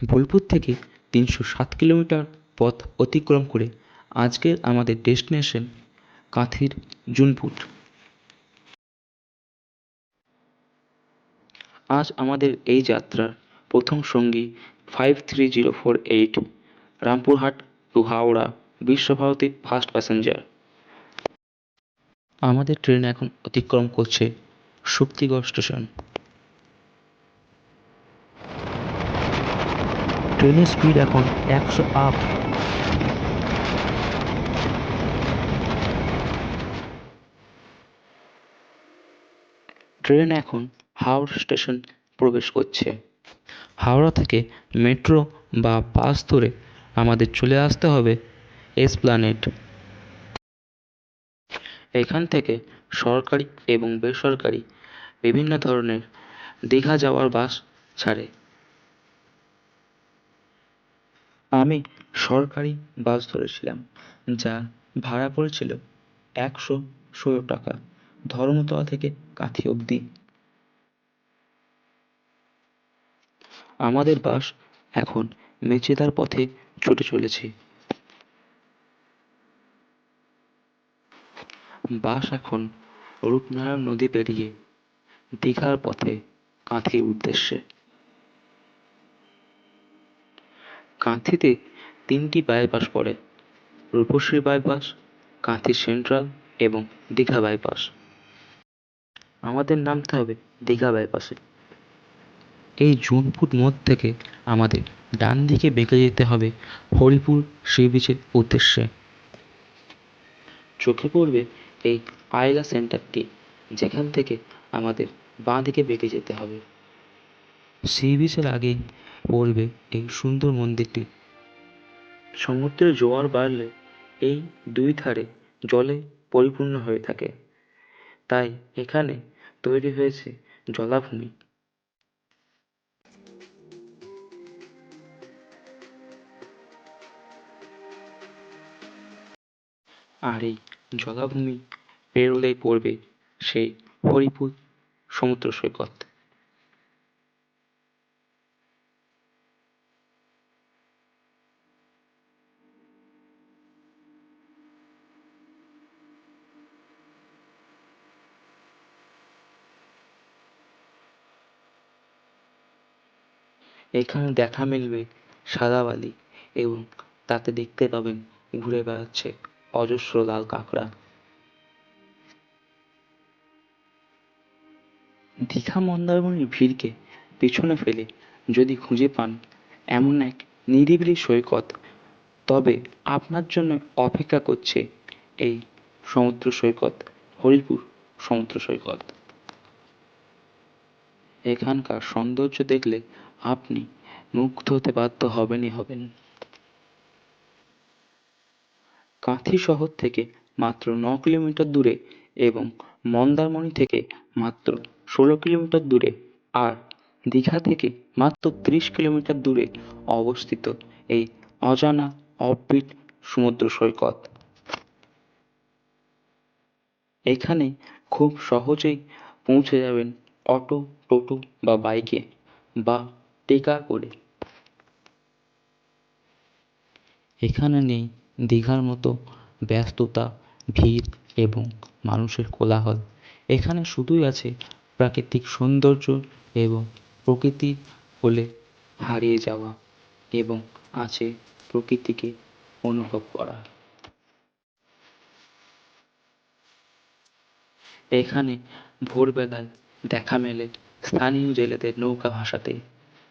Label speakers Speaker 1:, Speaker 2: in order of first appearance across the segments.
Speaker 1: বোলপুর থেকে তিনশো সাত কিলোমিটার পথ অতিক্রম করে আজকের আমাদের ডেস্টিনেশন কাঁথির জুনপুট আজ আমাদের এই যাত্রার প্রথম সঙ্গী five three zero four eight Rampurhat to Howrah Biswabharati first passenger আমাদের ট্রেন এখন অতিক্রম করছে শক্তিগড় স্টেশন ট্রেনের স্পিড এখন একশো আপ ট্রেন এখন হাওড়া স্টেশন প্রবেশ করছে। হাওড়া থেকে মেট্রো বা বাস ধরে আমাদের চলে আসতে হবে এসপ্ল্যানেড এখান থেকে সরকারি এবং বেসরকারি বিভিন্ন ধরনের দীঘা যাওয়ার বাস ছাড়ে। আমি সরকারি বাস ধরেছিলাম যার ভাড়া পড়েছিল একশো ষোলো টাকা, ধর্মতলা থেকে কাঁথি অবধি। আমাদের বাস এখন মেচেদার পথে ছুটে চলেছে। বাস এখন রূপনারায়ণ নদী পেরিয়ে দীঘার পথে কাঁথির উদ্দেশ্যে। কাঁথিতে তিনটি বাইপাস পড়ে, রূপশ্রী বাইপাস কাঁথি সেন্ট্রাল এবং দীঘা বাইপাস আমাদের নামতে হবে দীঘা বাইপাসে এই জুনপুট মোড় থেকে আমাদের ডান দিকে বেঁকে যেতে হবে হরিপুর সি বিচের উদ্দেশ্যে। চোখে পড়বে এই আয়লা সেন্টারটি যেখান থেকে আমাদের বাঁ দিকে বেঁকে যেতে হবে। সি বিচের আগেই পড়বে এই সুন্দর মন্দিরটি। সমুদ্রের জোয়ার বাড়লে এই দুই ধারে জলে পরিপূর্ণ হয়ে থাকে। তাই এখানে তৈরি হয়েছে জলাভূমি। আর এই জলাভূমি পেরোলেই পড়বে সেই হরিপুর সমুদ্র সৈকত। এখানে দেখা মিলবে সাদা বালি এবং তাতে দেখতে পাবেন ঘুরে বেড়াচ্ছে অজস্র লাল কাঁকড়া। দীঘা মন্দারমণির ভিড়কে পেছনে ফেলে যদি খুঁজে পান এমন এক নিরিবিলি সৈকত, তবে আপনার জন্য অপেক্ষা করছে এই সমুদ্র সৈকত, হরিপুর সমুদ্র সৈকত। এখানকার সৌন্দর্য দেখলে আপনি মুগ্ধ হতে বাধ্য হবেনই হবেন। কাঁথি শহর থেকে মাত্র ন কিলোমিটার দূরে এবং মন্দারমণি থেকে মাত্র ষোলো কিলোমিটার দূরে আর দীঘা থেকে মাত্র ত্রিশ কিলোমিটার দূরে অবস্থিত এই অজানা অফবিট সমুদ্র সৈকত। এখানে খুব সহজেই পৌঁছে যাবেন অটো, টোটো বা বাইকে বা টেকা করে। এখানে নেই দীঘার মতো ব্যস্ততা, ভিড় এবং মানুষের কোলাহল। এখানে শুধুই আছে প্রাকৃতিক সৌন্দর্য এবং প্রকৃতির কোলে হারিয়ে যাওয়া এবং আছে প্রকৃতিকে অনুভব করা। এখানে ভোরবেলায় দেখা মেলে স্থানীয় জেলেদের নৌকা ভাসাতে।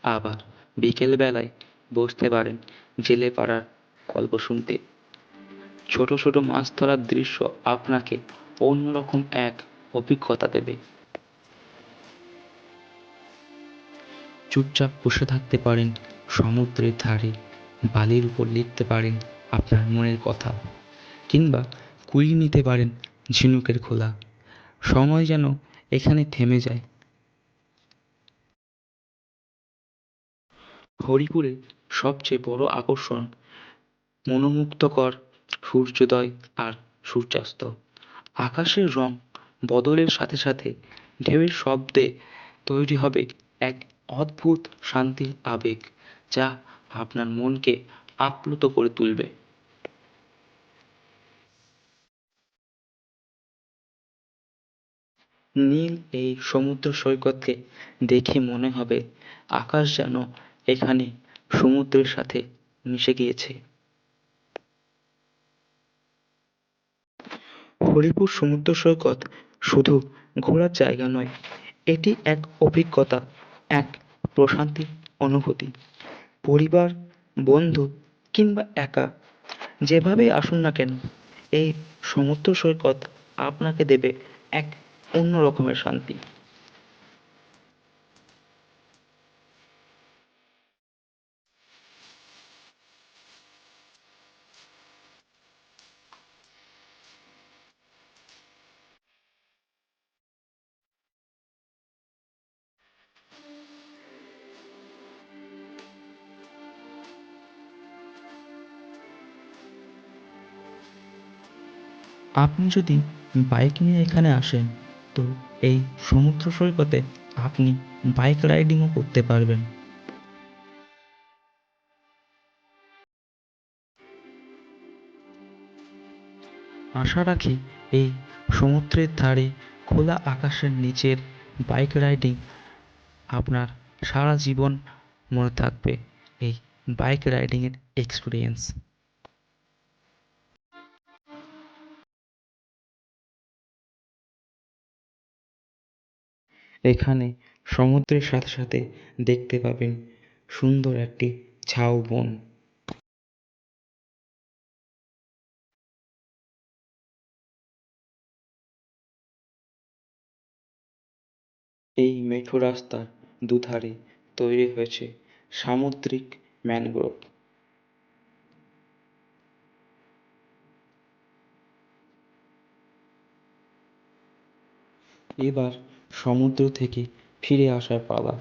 Speaker 1: আবার বিকেলবেলায় বসতে পারেন জেলে পাড়ার গল্প শুনতে। ছোট ছোট মাছ ধরার দৃশ্য আপনাকে অন্যরকম এক অভিজ্ঞতা দেবে। চুপচাপ বসে থাকতে পারেন সমুদ্রের ধারে, বালির উপর লিখতে পারেন আপনার মনের কথা, কিংবা কুড়িয়ে নিতে পারেন ঝিনুকের খোলা। সময় যেন এখানে থেমে যায়। হরিপুরে সবচেয়ে বড় আকর্ষণ মনোমুগ্ধকর সূর্যোদয় আর সূর্যাস্ত। আকাশের রং বদলের সাথে সাথে ঢেউয়ের শব্দে তৈরি হবে এক অদ্ভুত শান্তির আবেগ, যা আপনার মনকে আপ্লুত করে তুলবে। নীল এই সমুদ্র সৈকতকে দেখে মনে হবে আকাশ যেন এখানে সমুদ্রের সাথে মিশে গিয়েছে। হরিপুর সমুদ্র সৈকত শুধু ঘোরার জায়গা নয়, এটি এক অভিজ্ঞতা, এক প্রশান্তির অনুভূতি। পরিবার, বন্ধু কিংবা একা, যেভাবেই আসুন না কেন, এই সমুদ্র সৈকত আপনাকে দেবে এক অন্য রকমের শান্তি। আপনি যদি বাইক নিয়ে এখানে আসেন তো এই সমুদ্র সৈকতে আপনি বাইক রাইডিংও করতে পারবেন। আশা রাখি এই সমুদ্রের ধারে খোলা আকাশের নিচের বাইক রাইডিং আপনার সারা জীবন মনে থাকবে, এই বাইক রাইডিংয়ের এক্সপিরিয়েন্স এখানে সমুদ্রের সাথে সাথে দেখতে পাবেন সুন্দর একটি ঝাউবন এই মেঠো রাস্তার দুধারে তৈরি হয়েছে সামুদ্রিক ম্যানগ্রোভ। এবার সমুদ্র থেকে ফিরে আসার পালা।